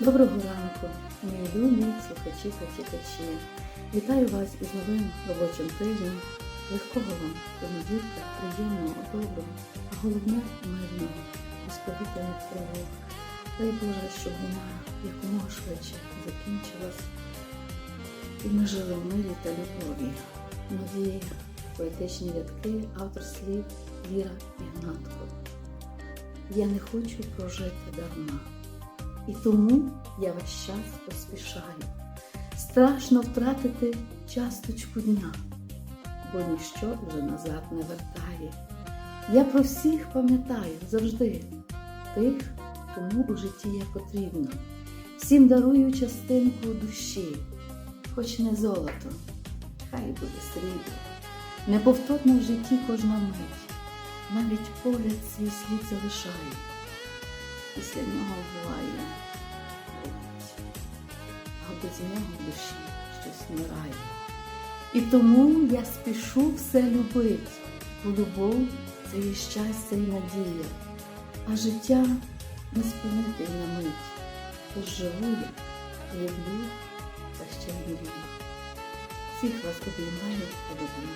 Доброго ранку, мої любі слухачі та читачі. Вітаю вас із новим робочим тижнем. Легкого вам понеділка, приємного, доброго, а головне мирного, без повітряних тривог. Дай Боже, щоб вона якомога швидше закінчилась. І ми жили в мирі та любові. Нові поетичні рядки, автор слів Віра Ігнатко. Я не хочу прожити дарма. І тому я весь час поспішаю. Страшно втратити часточку дня, бо ніщо вже назад не вертає. Я про всіх пам'ятаю завжди тих, кому у житті я потрібна. Всім дарую частинку душі, хоч не золото, хай буде срібло. Неповторна в житті кожна мить, навіть погляд свій слід залишає після нього буває а нього в душі щось вмирає. І тому я спішу все любить, бо любов це є щастя і надія, а життя не спинити на мить. Тож живу я, люблю та ще й мрію. Всіх вас обіймаю та люблю.